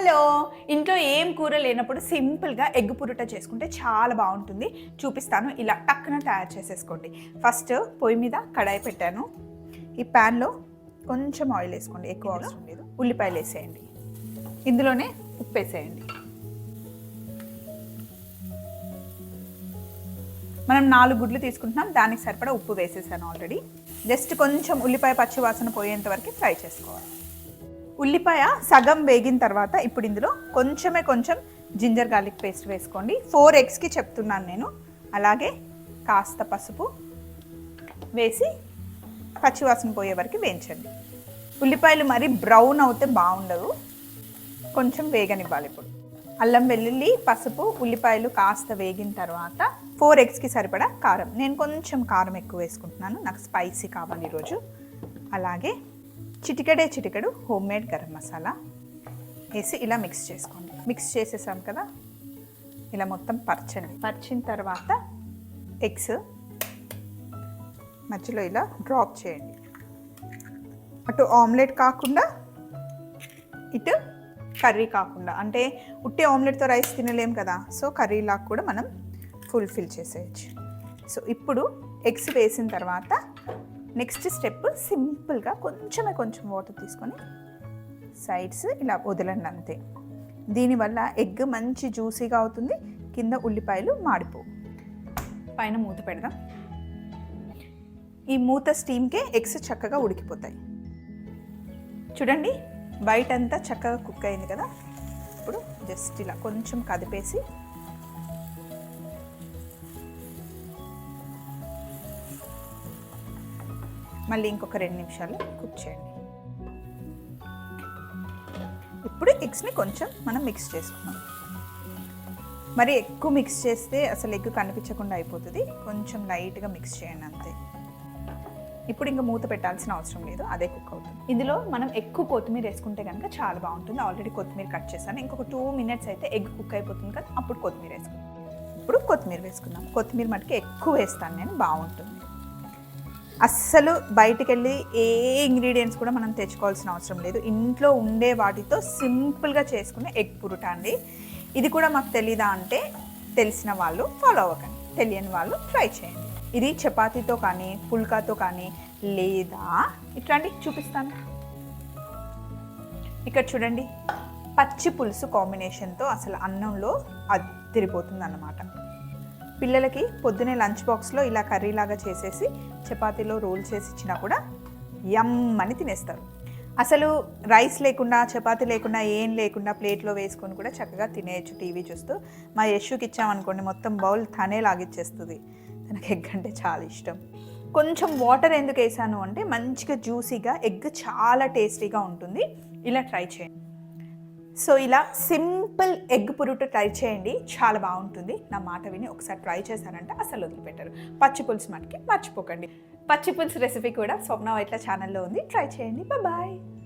Hello. ఇంట్లో ఏం కూర లేనప్పుడు సింపుల్గా ఎగ్ పురుట చేసుకుంటే చాలా బాగుంటుంది. చూపిస్తాను. ఇలా టక్కున తయారు చేసేసుకోండి. ఫస్ట్ పొయ్యి మీద కడాయి పెట్టాను. ఈ ప్యాన్లో కొంచెం ఆయిల్ వేసుకోండి. ఎక్కువ అవసరం లేదు. ఉల్లిపాయలు వేసేయండి. ఇందులోనే ఉప్పు వేసేయండి. మనం నాలుగు గుడ్లు తీసుకుంటున్నాం. దానికి సరిపడా ఉప్పు వేసేసాను ఆల్రెడీ. జస్ట్ కొంచెం ఉల్లిపాయ పచ్చి వాసన పోయేంత వరకు ఫ్రై చేసుకోవాలి. ఉల్లిపాయ సగం వేగిన తర్వాత ఇప్పుడు ఇందులో కొంచెమే కొంచెం జింజర్ గార్లిక్ పేస్ట్ వేసుకోండి. ఫోర్ ఎగ్స్కి చెప్తున్నాను నేను. అలాగే కాస్త పసుపు వేసి పచ్చివాసన పోయే వరకు వేయించండి. ఉల్లిపాయలు మరి బ్రౌన్ అవుతే బాగుండవు కొంచెం వేగనివ్వాలి ఇప్పుడు. అల్లం వెల్లుల్లి పసుపు ఉల్లిపాయలు కాస్త వేగిన తర్వాత ఫోర్ ఎగ్స్కి సరిపడా కారం. నేను కొంచెం కారం ఎక్కువ వేసుకుంటున్నాను. నాకు స్పైసీ కావాలి ఈరోజు. అలాగే చిటికెడే చిటికెడు హోమ్ మేడ్ గరం మసాలా వేసి ఇలా మిక్స్ చేసుకోండి. మిక్స్ చేసేసాం కదా? ఇలా మొత్తం పరచండి పరిచిన తర్వాత ఎగ్స్ మధ్యలో ఇలా డ్రాప్ చేయండి. అటు ఆమ్లెట్ కాకుండా ఇటు కర్రీ కాకుండా. అంటే ఉట్టి ఆమ్లెట్తో రైస్ తినలేం కదా? సో కర్రీలాగా కూడా మనం ఫుల్ఫిల్ చేసేయచ్చు. సో ఇప్పుడు ఎగ్స్ వేసిన తర్వాత నెక్స్ట్ స్టెప్ సింపుల్గా కొంచెమే కొంచెం వాటర్ తీసుకొని సైడ్స్ ఇలా వదలండి అంతే. దీనివల్ల ఎగ్ మంచి జ్యూసీగా అవుతుంది కింద ఉల్లిపాయలు మాడిపోవు. పైన మూత పెడదాం. ఈ మూత స్టీమ్కే ఎగ్స్ చక్కగా ఉడికిపోతాయి. చూడండి బయట అంతా చక్కగా కుక్ అయింది కదా? ఇప్పుడు జస్ట్ ఇలా కొంచెం కదిపేసి మళ్ళీ ఇంకొక రెండు నిమిషాలు కుక్ చేయండి. ఇప్పుడు ఎగ్స్ని కొంచెం మనం మిక్స్ చేసుకున్నాం మరి ఎక్కువ మిక్స్ చేస్తే అసలు ఎగ్ కనిపించకుండా అయిపోతుంది. కొంచెం లైట్గా మిక్స్ చేయండి అంతే. ఇప్పుడు ఇంకా మూత పెట్టాల్సిన అవసరం లేదు అదే కుక్ అవుతుంది. ఇందులో మనం ఎక్కువ కొత్తిమీర వేసుకుంటే కనుక చాలా బాగుంటుంది. ఆల్రెడీ కొత్తిమీర కట్ చేశాను. ఇంకొక టూ మినిట్స్ అయితే ఎగ్ కుక్ అయిపోతుంది కదా అప్పుడు కొత్తిమీర వేసుకుందాం. ఇప్పుడు కొత్తిమీర వేసుకుందాం. కొత్తిమీర మటుకు ఎక్కువ వేస్తాను నేను బాగుంటుంది. అస్సలు బయటికెళ్ళి ఏ ఇంగ్రీడియంట్స్ కూడా మనం తెచ్చుకోవాల్సిన అవసరం లేదు. ఇంట్లో ఉండే వాటితో సింపుల్గా చేసుకునే ఎగ్ పురుట అండి. ఇది కూడా మాకు తెలీదా అంటే తెలిసిన వాళ్ళు ఫాలో అవ్వకండి. తెలియని వాళ్ళు ట్రై చేయండి. ఇది చపాతీతో కానీ పుల్కాతో కానీ లేదా ఇట్లాంటి చూపిస్తాను. ఇక్కడ చూడండి. పచ్చి పులుసు కాంబినేషన్తో అసలు అన్నంలో అదిరిపోతుంది అన్నమాట పిల్లలకి పొద్దునే లంచ్ బాక్స్లో ఇలా కర్రీలాగా చేసేసి చపాతీలో రోల్ చేసి ఇచ్చినా కూడా యమ్ అని తినేస్తారు. అసలు రైస్ లేకుండా చపాతీ లేకుండా ఏం లేకుండా ప్లేట్లో వేసుకొని కూడా చక్కగా తినేయచ్చు టీవీ చూస్తూ. మా యశుకి ఇచ్చామనుకోండి మొత్తం బౌల్ తనే లాగిచ్చేస్తుంది. తనకు ఎగ్ అంటే చాలా ఇష్టం. కొంచెం వాటర్ ఎందుకు వేసాను అంటే మంచిగా జ్యూసీగా ఎగ్ చాలా టేస్టీగా ఉంటుంది. ఇలా ట్రై చేయండి. సో ఇలా సింపుల్ ఎగ్ పురుటు ట్రై చేయండి. చాలా బాగుంటుంది. నా మాట విని ఒకసారి ట్రై చేశారంటే అసలు వదిలిపెట్టరు. పచ్చి పులుసు మటుకి మర్చిపోకండి. పచ్చి పులుసు రెసిపీ కూడా స్వప్న వైట్ల ఛానల్లో ఉంది. ట్రై చేయండి. బాయ్